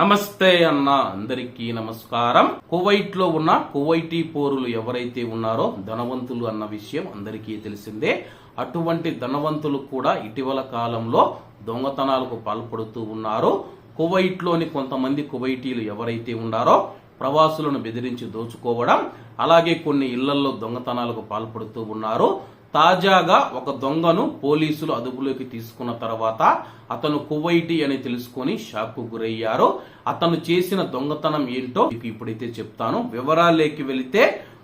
నమస్తే అన్న అందరికీ నమస్కారం. కువైట్లో ఉన్న కువైటీ పోరులు ఎవరైతే ఉన్నారో ధనవంతులు అన్న విషయం అందరికీ తెలిసిందే. అటువంటి ధనవంతులు కూడా ఇటీవల కాలంలో దొంగతనాలకు పాల్పడుతూ ఉన్నారు. కువైట్లోని కొంతమంది కువైటీలు ఎవరైతే ఉన్నారో ప్రవాసులను బెదిరించి దోచుకోవడం అలాగే కొన్ని ఇళ్ళలో దొంగతనాలకు పాల్పడుతూ ఉన్నారు. తాజాగా ఒక దొంగను పోలీసులు అదుపులోకి తీసుకున్న తర్వాత అతను కువైటి అని తెలుసుకొని షాక్ గురయ్యారు. అతను చేసిన దొంగతనం ఏంటో మీకు ఇప్పుడైతే చెప్తాను. వివరాలేకి వెళితే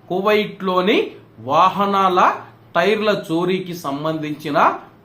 కువైట్లోని వాహనాల టైర్ల చోరీకి సంబంధించిన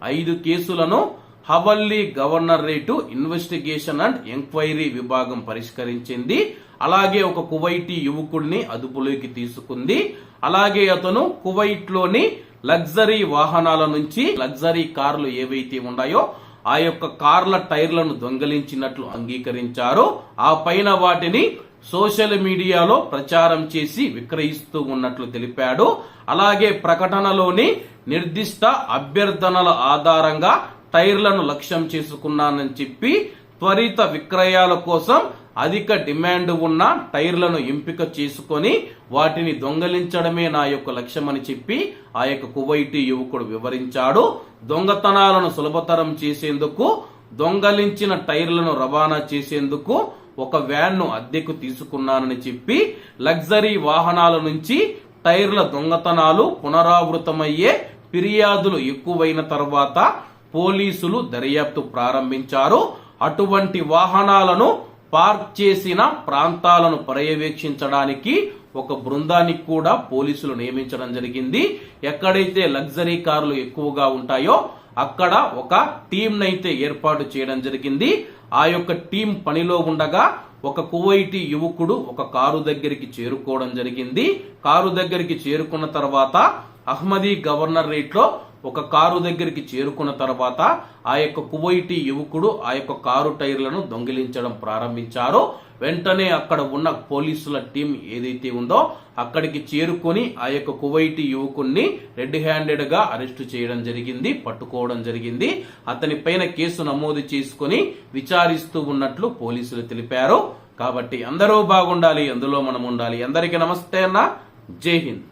ఐదు కేసులను Hawalli governorate investigation and enquiry విభాగం పరిష్కరించింది. అలాగే ఒక కువైటీ యువకుడిని అదుపులోకి తీసుకుంది. అలాగే అతను కువైట్లోని లగ్జరీ వాహనాల నుంచి లగ్జరీ కార్లు ఏవైతే ఉన్నాయో ఆ యొక్క కార్ల టైర్లను దొంగలించినట్లు అంగీకరించారు. ఆ పైన వాటిని సోషల్ మీడియాలో ప్రచారం చేసి విక్రయిస్తూ ఉన్నట్లు తెలిపాడు. అలాగే ప్రకటనలోని నిర్దిష్ట అభ్యర్థనల ఆధారంగా టైర్లను లక్ష్యం చేసుకున్నానని చెప్పి త్వరిత విక్రయాల కోసం అధిక డిమాండ్ ఉన్న టైర్లను ఎంపిక చేసుకొని వాటిని దొంగలించడమే నా యొక్క లక్ష్యమని చెప్పి ఆ యొక్క కువైటీ యువకుడు వివరించాడు. దొంగతనాలను సులభతరం చేసేందుకు దొంగలించిన టైర్లను రవాణా చేసేందుకు ఒక వ్యాన్ను అద్దెకు తీసుకున్నానని చెప్పి లగ్జరీ వాహనాల నుంచి టైర్ల దొంగతనాలు పునరావృతమయ్యే ఫిర్యాదులు ఎక్కువైన తర్వాత పోలీసులు దర్యాప్తు ప్రారంభించారు. అటువంటి వాహనాలను పార్క్ చేసిన ప్రాంతాలను పర్యవేక్షించడానికి ఒక బృందానికి కూడా పోలీసులు నియమించడం జరిగింది. ఎక్కడైతే లగ్జరీ కార్లు ఎక్కువగా ఉంటాయో అక్కడ ఒక టీం నైతే ఏర్పాటు చేయడం జరిగింది. ఆ యొక్క టీం పనిలో ఉండగా ఒక కువైటి యువకుడు ఒక కారు దగ్గరికి చేరుకోవడం జరిగింది. కారు దగ్గరికి చేరుకున్న తర్వాత అహ్మదీ గవర్నరేట్లో ఒక కారు దగ్గరికి చేరుకున్న తర్వాత ఆ యొక్క కువైటీ యువకుడు ఆ యొక్క కారు టైర్లను దొంగిలించడం ప్రారంభించారు. వెంటనే అక్కడ ఉన్న పోలీసుల టీం ఏదైతే ఉందో అక్కడికి చేరుకొని ఆ యొక్క కువైటీ యువకుణ్ణి రెడ్ హ్యాండెడ్గా అరెస్టు చేయడం జరిగింది పట్టుకోవడం జరిగింది. అతని పైన కేసు నమోదు చేసుకొని విచారిస్తూ ఉన్నట్లు పోలీసులు తెలిపారు. కాబట్టి అందరూ బాగుండాలి అందులో మనం ఉండాలి. అందరికీ నమస్తే అన్న. జై హింద్.